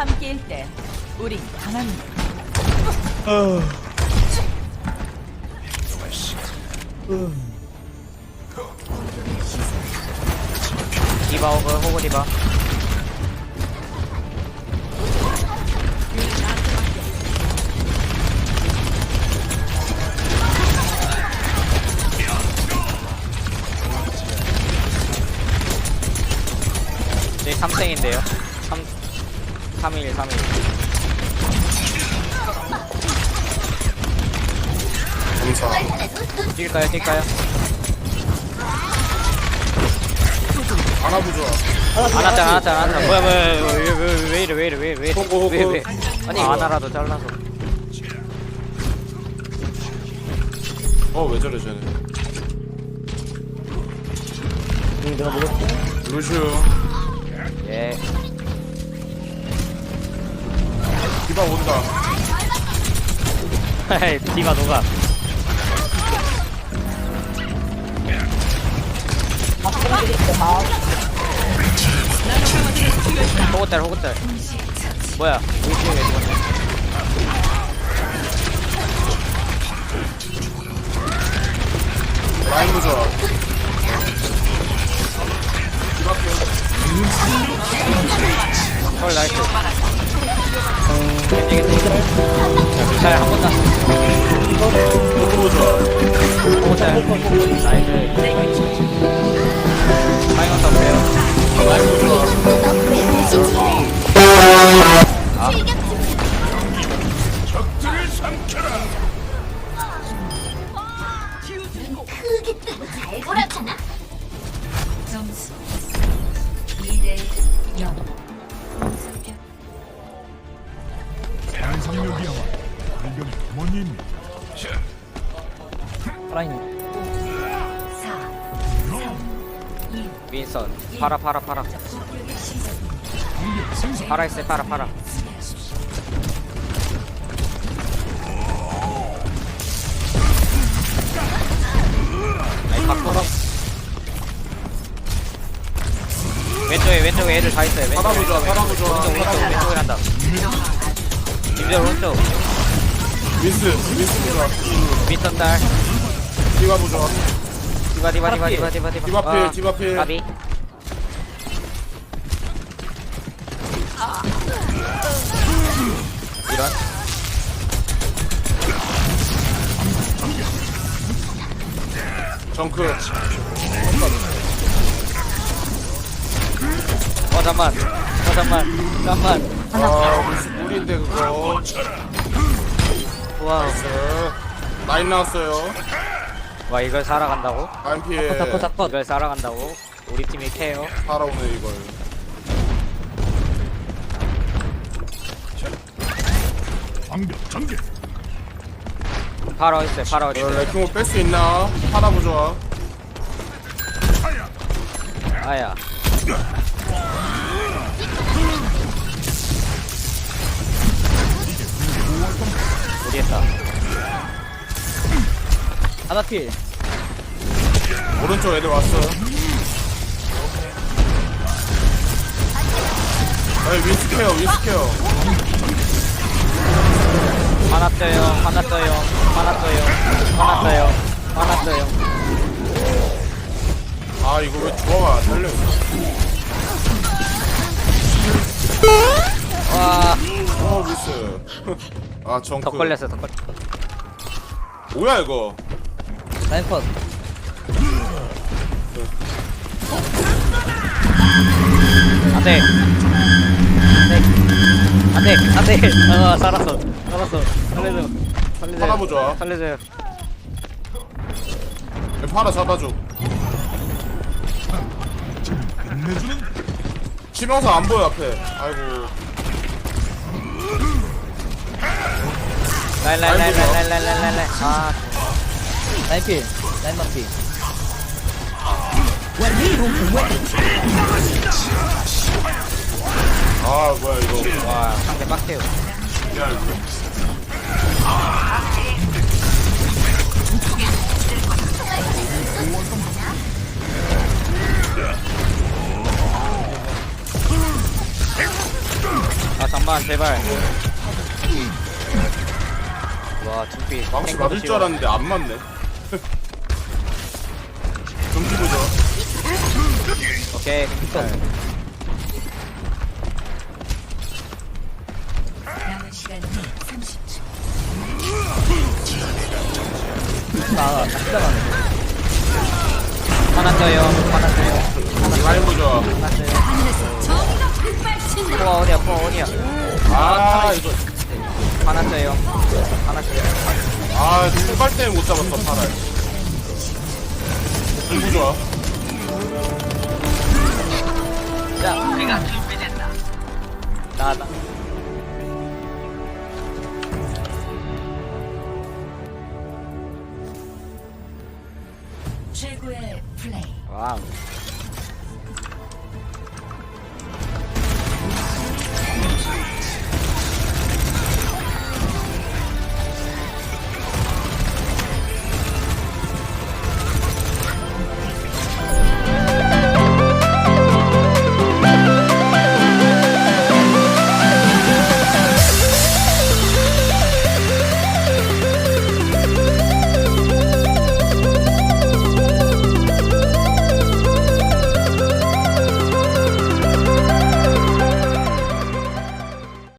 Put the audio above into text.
함께일 때 우린 강합니다. 디바 호그 호그 디바 3일 3일 감사. 뛸까요 뛸까요 안아보죠. 안 왔다 안 왔다 안 왔다 뭐야 뭐야 왜, 왜, 왜, 왜 이래 왜 이래 왜 이래 호구, 호구. 왜왜 아니 아나라도 잘라서 어, 왜 저래, 쟤네. 루슈. 예 디바 온다. 헤헤 디바 녹아 호구딸 호구딸 뭐야 우리 팀에 라인 보자. 디바 헐 나이스 잘 한번 다. 너무 좋아. 너무 잘. 나이스. 윈선 파라 파라 파라. 파라 있어요 파라 파라 아이 왼쪽에 왼쪽에 애들 다 있어요 왼쪽 살아보죠, 살아보죠. 오른쪽 오른쪽 왼쪽에 한다 님들 오른쪽 윈스, 윈스 보죠. 윈선 딸 디바 보죠. 디바 디바 디바 디바 디바 디바 디바 필, 와, 디바 필. 까비 이런 정크. 어 잠만 어 잠만 잠만 아, 무슨 물인데, 그거. 와우 네. 라인 나왔어요. 와 이걸 살아간다고? 라인 피해. 이걸 살아간다고? 우리 팀이 캐요 살아오네, 이걸. 방벽 전개. 바로 어딨어요 바로 어, 어딨어요 레킹볼 뺄수 있나? 살아보죠. 아야 모르겠다 하나 필 오른쪽 애들 왔어요. 아니, 윈스 케어, 윈스 케어. 하나 떠요 하나 떠요 하나 떠요 하나 떠요 하나 떠요 아, 이거 왜 조화가 안 달려? 와 어, 윈스. 아, 정크. 더 걸렸어 더 걸렸어 뭐야, 이거? 라인펀 안돼. 안돼. 안돼. 안돼. 어 살았어. 살았어. 살려줘. 살려줘 살아보죠. 살려줘요. 파라 잡아줘. 끝내주는 치명상 안 보여, 앞에. 아이고. 라인 라인 라인 라인 라인 라인 라인 라인. 아 라인필 라인마필 아, 뭐야, 이거. 와 상대 빡세요 야, 이거. 아 잠만 제발 와 준비 망치 맞을 줄. 알았는데 안 맞네 경기 보죠 오케이. 남은 시간 30초. 나 진짜 많네 하나 떠요. 하나 떠요. 라인 보죠. 하나 떠요. 하늘에서 정의가 빛발친다. 포화 어디야? 포화 어디야? 아 이거. 하나 떠요. 하나 떠요 아 출발 때문에 못 잡았어 파라 공부 좋아. 자 우리가 준비됐다. 나 나 최고의 플레이. 와우